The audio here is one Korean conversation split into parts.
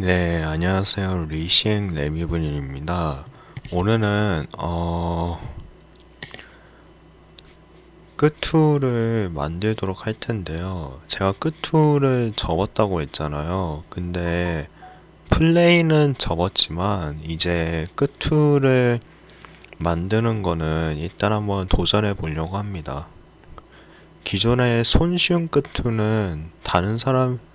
네, 안녕하세요. 리싱 레미분입니다. 오늘은 어 끝툴을 만들도록 할 텐데요. 제가 끝툴을 접었다고 했잖아요. 근데 플레이는 접었지만 이제 끝툴을 만드는 거는 일단 한번 도전해 보려고 합니다. 기존의 손쉬운 끝툴은 다른 사람 이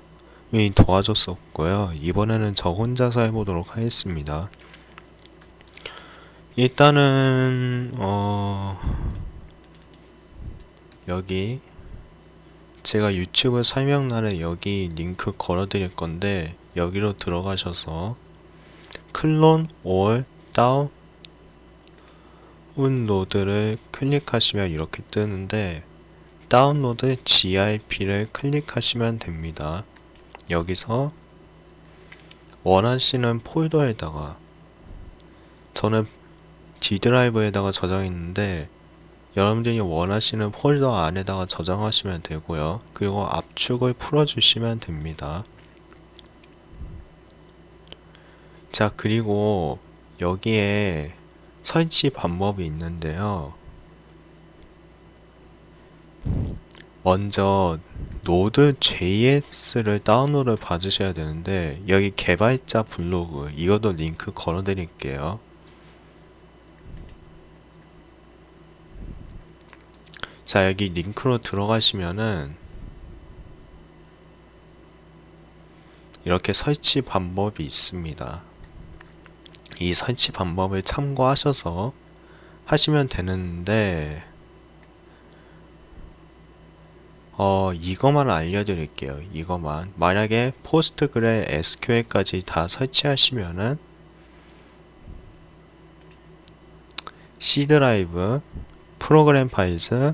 도와줬었고요. 이번에는 저 혼자서 해보도록 하겠습니다. 일단은 어 여기 제가 유튜브 설명란에 여기 링크 걸어 드릴 건데 여기로 들어가셔서 클론 올 다운로드를 클릭하시면 이렇게 뜨는데 다운로드 GIP를 클릭하시면 됩니다. 여기서 원하시는 폴더에다가 저는 D 드라이브에다가 저장했는데 여러분들이 원하시는 폴더 안에다가 저장하시면 되고요. 그리고 압축을 풀어주시면 됩니다. 자, 그리고 여기에 설치 방법이 있는데요. 먼저 노드 JS를 다운로드 받으셔야 되는데 여기 개발자 블로그 이것도 링크 걸어 드릴게요. 자 여기 링크로 들어가시면은 이렇게 설치 방법이 있습니다. 이 설치 방법을 참고하셔서 하시면 되는데 어, 이거만 알려드릴게요. 이거만. 만약에 포스트그레 SQL까지 다 설치하시면은 C 드라이브, 프로그램 파일즈,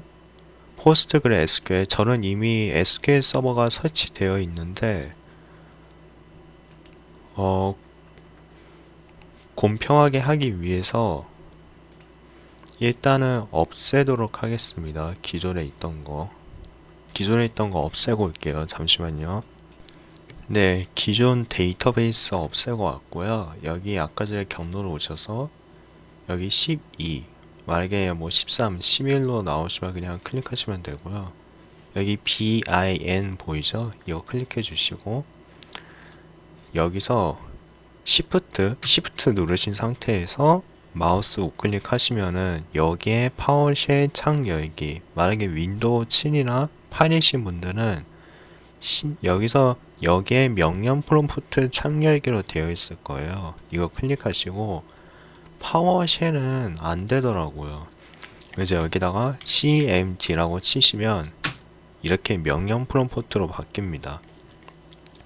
포스트그레 SQL 저는 이미 SQL 서버가 설치되어 있는데 어, 공평하게 하기 위해서 일단은 없애도록 하겠습니다. 기존에 있던 거. 기존에 있던 거 없애고 올게요. 잠시만요. 네, 기존 데이터베이스 없애고 왔고요. 여기 아까 전에 경로로 오셔서 여기 12 만약에 뭐 13, 11로 나오시면 그냥 클릭하시면 되고요. 여기 bin 보이죠? 이거 클릭해 주시고 여기서 Shift, Shift 누르신 상태에서 마우스 우클릭 하시면은 여기에 파워쉘 창 열기 만약에 윈도우 7이나 8이신 분들은 시, 여기서 여기에 명령 프롬프트 창 열기로 되어 있을 거예요 이거 클릭하시고 파워쉘은 안 되더라고요 이제 여기다가 cmd라고 치시면 이렇게 명령 프롬프트로 바뀝니다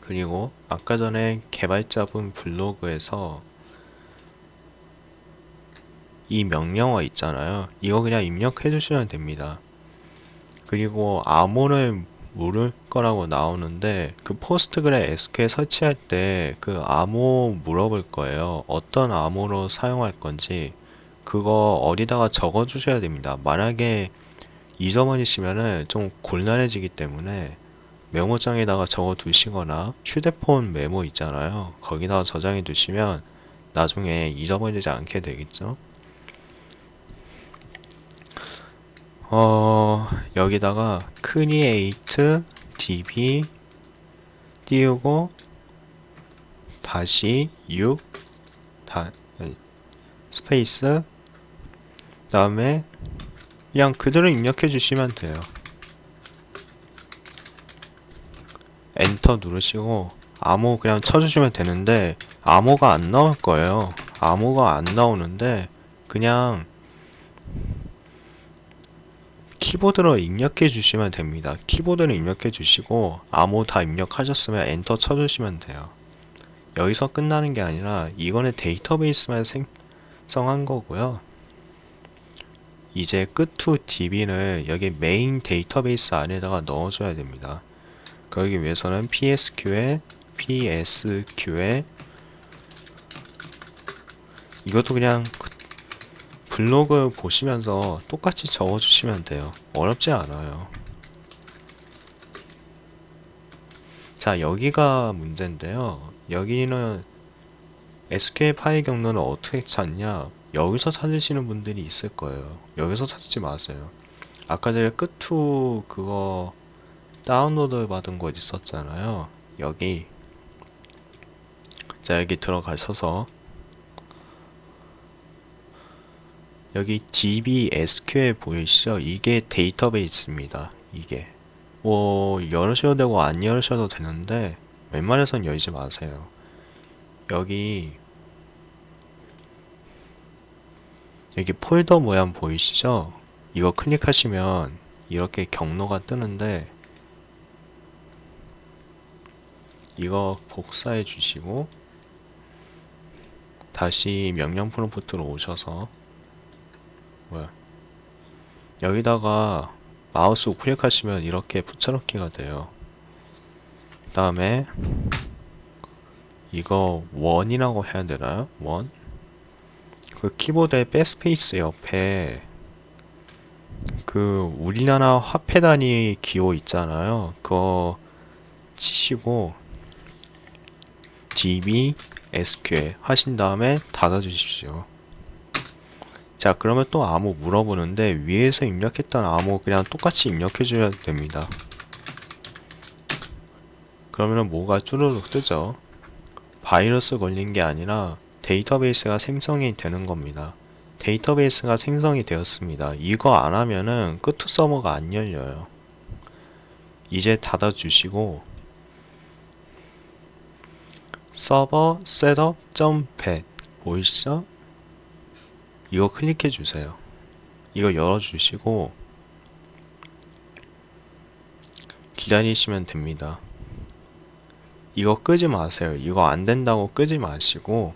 그리고 아까 전에 개발자분 블로그에서 이 명령어 있잖아요. 이거 그냥 입력해 주시면 됩니다. 그리고 암호를 물을 거라고 나오는데 그 포스트그레 SQL 설치할 때 그 암호 물어볼 거예요. 어떤 암호로 사용할 건지 그거 어디다가 적어 주셔야 됩니다. 만약에 잊어버리시면은 좀 곤란해지기 때문에 메모장에다가 적어 두시거나 휴대폰 메모 있잖아요. 거기다가 저장해 두시면 나중에 잊어버리지 않게 되겠죠. 어, 여기다가 create db 띄우고 다시 6 다, 스페이스 다음에 그냥 그대로 입력해 주시면 돼요. 엔터 누르시고 암호 그냥 쳐주시면 되는데 암호가 안 나올 거예요. 암호가 안 나오는데 그냥 키보드로 입력해 주시면 됩니다. 키보드를 입력해 주시고 암호 다 입력하셨으면 엔터 쳐주시면 돼요. 여기서 끝나는 게 아니라 이거는 데이터베이스만 생성한 거고요. 이제 끝투 db를 여기 메인 데이터베이스 안에다가 넣어줘야 됩니다. 그러기 위해서는 psq에 psq에 이것도 그냥 블로그 보시면서 똑같이 적어주시면 돼요. 어렵지 않아요. 자, 여기가 문제인데요. 여기는 파일 경로는 어떻게 찾냐? 여기서 찾으시는 분들이 있을 거예요. 여기서 찾지 마세요. 아까 전에 끝투 그거 다운로드 받은 거 있었잖아요. 여기 자 여기 들어가셔서 여기 DB SQL 보이시죠? 이게 데이터베이스입니다. 이게 뭐 열으셔도 되고 안 열으셔도 되는데 웬만해선 열지 마세요. 여기 여기 폴더 모양 보이시죠? 이거 클릭하시면 이렇게 경로가 뜨는데 이거 복사해 주시고 다시 명령 프롬프트로 오셔서 뭐야 여기다가 마우스 우클릭하시면 이렇게 붙여넣기가 돼요 그 다음에 이거 원이라고 해야 되나요? 원? 그 키보드의 백스페이스 옆에 그 우리나라 화폐 단위 기호 있잖아요. 그거 치시고 db sql 하신 다음에 닫아 주십시오. 자, 그러면 또 암호 물어보는데 위에서 입력했던 암호 그냥 똑같이 입력해 줘야 됩니다. 그러면은 뭐가 쭈르륵 뜨죠. 바이러스 걸린 게 아니라 데이터베이스가 생성이 되는 겁니다. 데이터베이스가 생성이 되었습니다. 이거 안 하면은 끝투 서버가 안 열려요. 이제 닫아 주시고 서버 셋업 .bat 보이시죠? 이거 클릭해 주세요. 이거 열어 주시고 기다리시면 됩니다. 이거 끄지 마세요. 이거 안 된다고 끄지 마시고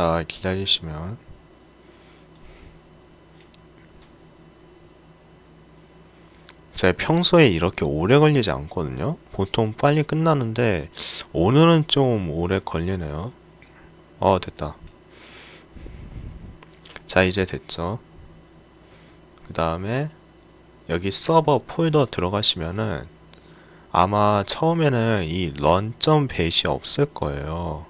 자 기다리시면 제가 평소에 이렇게 오래 걸리지 않거든요. 보통 빨리 끝나는데 오늘은 좀 오래 걸리네요. 어 됐다. 자 이제 됐죠. 그 다음에 여기 서버 폴더 들어가시면은 아마 처음에는 이 run.bat이 없을 거예요.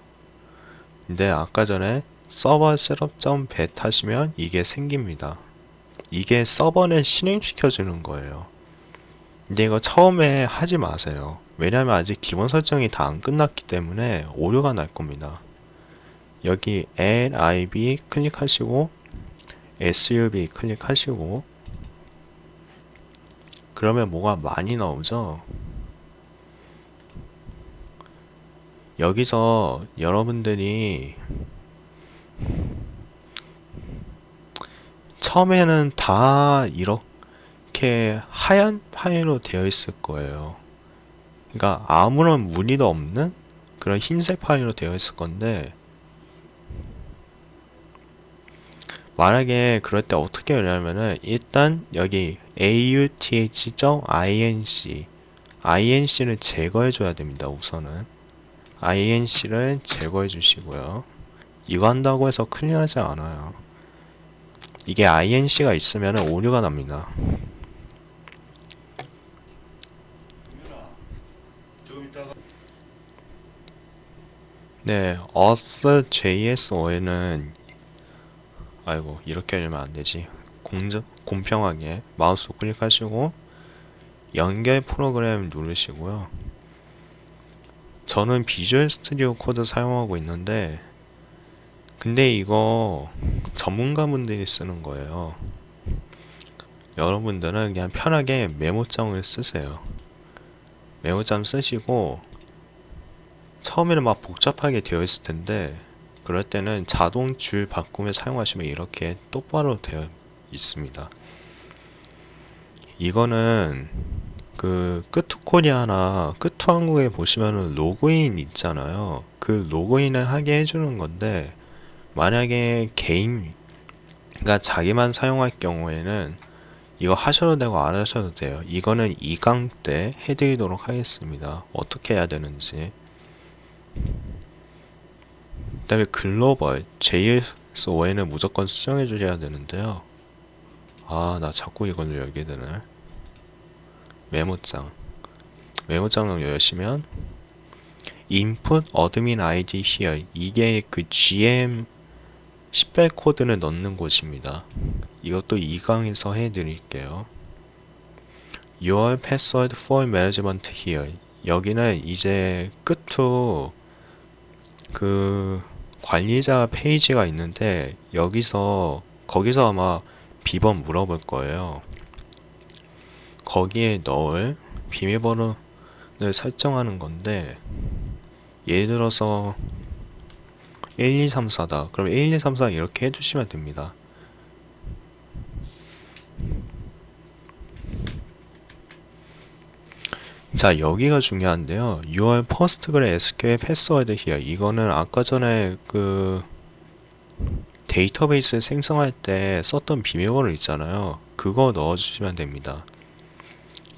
근데 아까 전에 서버 셋업.bat 하시면 이게 생깁니다. 이게 서버를 실행시켜 주는 거예요. 근데 이거 처음에 하지 마세요. 왜냐면 아직 기본 설정이 다 안 끝났기 때문에 오류가 날 겁니다. 여기 lib 클릭하시고 sub 클릭하시고 그러면 뭐가 많이 나오죠? 여기서 여러분들이 처음에는 다 이렇게 하얀 파일로 되어 있을 거예요. 그러니까 아무런 무늬도 없는 그런 흰색 파일로 되어 있을 건데 만약에 그럴 때 어떻게 하냐면은 일단 여기 auth.inc inc를 제거해 줘야 됩니다. 우선은 inc를 제거해 주시고요. 이거 한다고 해서 클리어하지 않아요. 이게 inc가 있으면 오류가 납니다. 네, auth.js5에는 아이고 이렇게 하면 안 되지. 공정 공평하게 마우스 클릭하시고 연결 프로그램 누르시고요. 저는 비주얼 스튜디오 코드 사용하고 있는데 근데 이거 전문가분들이 쓰는 거예요. 여러분들은 그냥 편하게 메모장을 쓰세요. 메모장 쓰시고 처음에는 막 복잡하게 되어 있을 텐데 그럴 때는 자동 줄 바꾸며 사용하시면 이렇게 똑바로 되어 있습니다. 이거는 그 끄트코리아나 끄트한국에 보시면은 로그인 있잖아요. 그 로그인을 하게 해주는 건데 만약에 개인 그러니까 자기만 사용할 경우에는 이거 하셔도 되고 안 하셔도 돼요. 이거는 2강 때 해드리도록 하겠습니다. 어떻게 해야 되는지. 다음에 글로벌 JSON을 무조건 수정해 주셔야 되는데요. 아, 나 자꾸 이걸 열게 되네. 메모장. 메모장을 여시면 input admin id here 이게 그 gm 10별 코드를 넣는 곳입니다. 이것도 2강에서 해드릴게요. Your password for management here 여기는 이제 끝으로 그 관리자 페이지가 있는데 여기서 거기서 아마 비번 물어볼 거예요. 거기에 넣을 비밀번호를 설정하는 건데 예를 들어서 1234다. 그럼 1234 이렇게 해주시면 됩니다. 자 여기가 중요한데요. Your PostgreSQL password here 이거는 아까 전에 그 데이터베이스 생성할 때 썼던 비밀번호 있잖아요. 그거 넣어주시면 됩니다.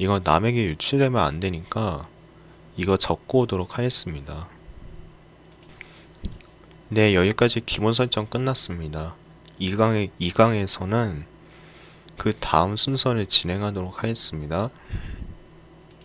이거 남에게 유출되면 안 되니까 이거 적고 오도록 하겠습니다. 네, 여기까지 기본 설정 끝났습니다. 2강에, 2강에서는 그 다음 순서를 진행하도록 하겠습니다.